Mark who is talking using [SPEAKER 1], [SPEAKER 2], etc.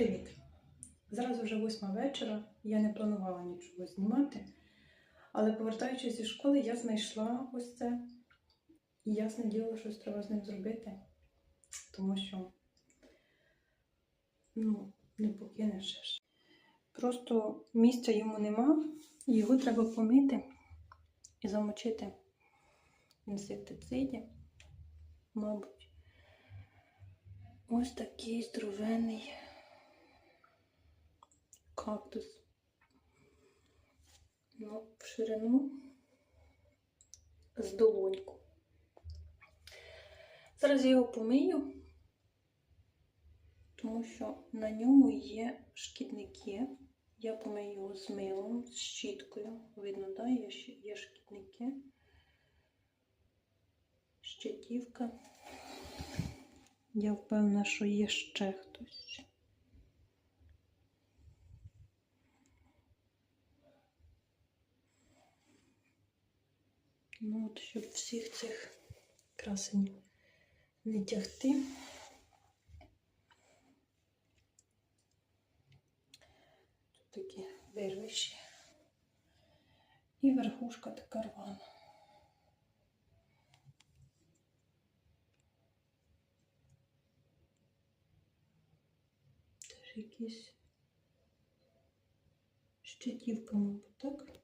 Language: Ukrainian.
[SPEAKER 1] Привіт! Зараз вже восьма вечора, я не планувала нічого знімати, але повертаючись зі школи, я знайшла ось це. І ясне діло, щось треба з ним зробити, тому що ну, не покинеш. Просто місця йому нема, його треба помити і замочити в інсектициді, мабуть. Ось такий здоровенний кактус. Ну, в ширину з долоньку. Зараз я його помию, тому що на ньому є шкідники. Я помию його з милом, з щіткою. Видно, да, є, шкідники. Щитівка. Я впевнена, що є ще хтось. Ну, от, щоб всіх цих красень не тягти. Тут такі вирвищі. І верхушка така рвана. Теж якісь щитівка, мабуть, так?